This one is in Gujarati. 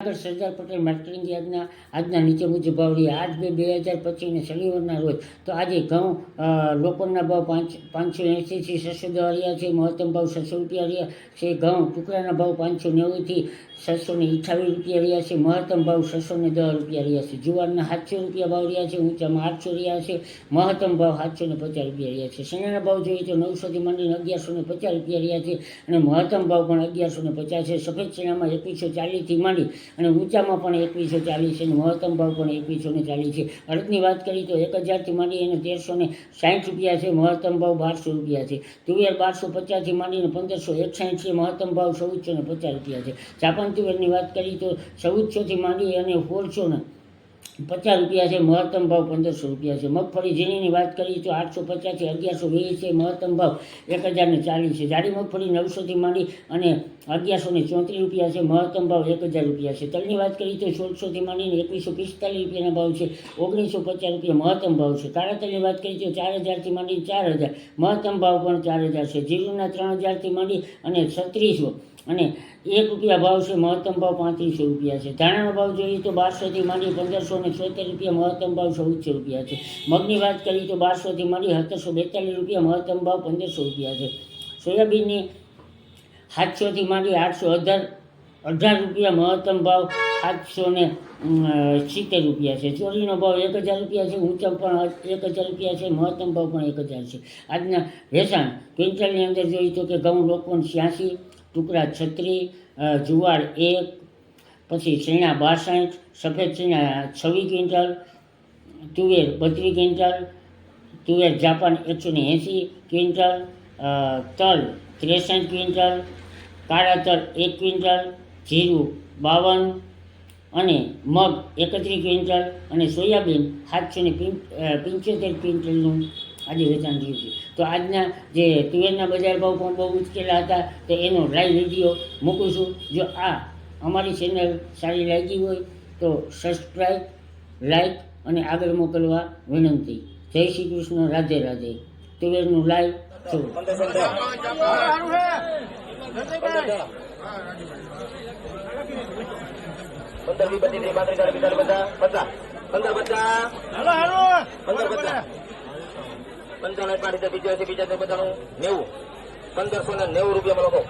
આગળ સરદાર પટેલ માર્કેટિંગ યાદના આજના નીચે મુજબ ભાવ રહ્યા આઠ બે બે હજાર પચીસને શનિવારના રોજ તો આજે ઘઉં લોકોના ભાવ પાંચ પાંચસો એંશીથી છસો દસ રહ્યા છે, મહત્તમ ભાવ છસો રૂપિયા રહ્યા છે, ઘઉં ટુકડાના ભાવ પાંચસો નેવુંથી છસો ને અઠાવીસ રૂપિયા રહ્યા છે, મહત્તમ ભાવ છસો ને દસ રૂપિયા રહ્યા છે. જુવારના સાતસો રૂપિયા ભાવ રહ્યા છે, ઊંચામાં આઠસો રહ્યા છે, મહત્તમ ભાવ સાતસો ને પચાસ રૂપિયા રહ્યા છે. શેણાના ભાવ જોઈએ તો નવસોથી માંડીને અગિયારસો ને પચાસ રૂપિયા રહ્યા છે અને મહત્તમ ભાવ પણ અગિયારસો ને પચાસ છે. સફેદ શેનામાં એકવીસો ચાલીસથી માંડી અને ઊંચામાં પણ એકવીસો ચાલીસ છે મહત્તમ ભાવ પણ એકવીસો ને ચાલીસ છે. અડદની વાત કરીએ તો એક હજારથી માંડી અને તેરસો ને સાઠ રૂપિયા છે, મહત્તમ ભાવ બારસો રૂપિયા છે. તુવેર બારસો પચાસથી માંડીને પંદરસો એકસાઠ છે, મહત્તમ ભાવ ચૌદસો ને પચાસ રૂપિયા છે. ચાપણ તુવેરની વાત કરીએ તો ચૌદસોથી માંડી અને સોળસો ને પચાસ રૂપિયા છે, મહત્તમ ભાવ પંદરસો રૂપિયા છે. મગફળી ઝીણીની વાત કરીએ તો આઠસો પચાસથી અગિયારસો વીસ છે, મહત્તમ ભાવ એક હજારને ચાલીસ છે. જાડી મગફળી નવસોથી માંડી અને અગિયારસો ને ચોત્રીસ રૂપિયા છે, મહત્તમ ભાવ એક હજાર રૂપિયા છે. તલની વાત કરીએ તો સોળસોથી માંડીને એકવીસો પિસ્તાલીસ રૂપિયાના ભાવ છે, ઓગણીસો પચાસ રૂપિયા મહત્તમ ભાવ છે. કાળા તલની વાત કરીએ તો ચાર હજારથી માંડીને ચાર હજાર, મહત્તમ ભાવ પણ ચાર હજાર છે. જીરુના ત્રણ હજારથી માંડી અને છત્રીસો અને એક રૂપિયા ભાવ છે, મહત્તમ ભાવ પાંત્રીસો રૂપિયા છે. ધાણાનો ભાવ જોઈએ તો બારસોથી માંડી પંદરસો ને છોતેર રૂપિયા મહત્તમ ભાવ ચૌદસો રૂપિયા છે. મગની વાત કરીએ તો બારસોથી માંડી સત્તરસો બેતાલીસ રૂપિયા મહત્તમ ભાવ પંદરસો રૂપિયા છે. સોયાબીનની સાતસોથી માંડી આઠસો અઢાર અઢાર રૂપિયા મહત્તમ ભાવ સાતસો ને સિત્તેર રૂપિયા છે. ચોરીનો ભાવ એક હજાર રૂપિયા છે, ઊંચા પણ એક હજાર રૂપિયા છે મહત્તમ ભાવ પણ એક હજાર છે. આજના વેચાણ ક્વિન્ટલની અંદર જોઈએ તો કે ઘઉં લોકવન છ્યાસી, ટુકડા છત્રી જુવાર એક પછી ચણા બાસઠ, સફેદ ચણા છવ્વીસ ક્વિન્ટલ, તુવેર બત્રીસ ક્વિન્ટલ, તુવેર જાપાન એકસો ને એંસી ક્વિન્ટલ તલ ત્રેસઠ ક્વિન્ટલ, કાળા તલ એક ક્વિન્ટલ, જીરું બાવન અને મગ એકત્રીસ ક્વિન્ટલ અને સોયાબીન સાતસો ને પંચોતેર ક્વિન્ટલનું આજે વેચાણ થયું છે. તો આજના જે તુવેરના બજાર ભાવ પણ બહુ ઉચકેલા હતા, તો એનો લાઈવ વીડિયો મૂકું છું. જો આ અમારી ચેનલ સારી લાગી હોય તો સબસ્ક્રાઈબ લાઈક અને આગળ મોકલવા વિનંતી જય શ્રી કૃષ્ણ રાધે રાધે તુવેરનું લાઈવ પંદરસો ને નેવું રૂપિયા લોકો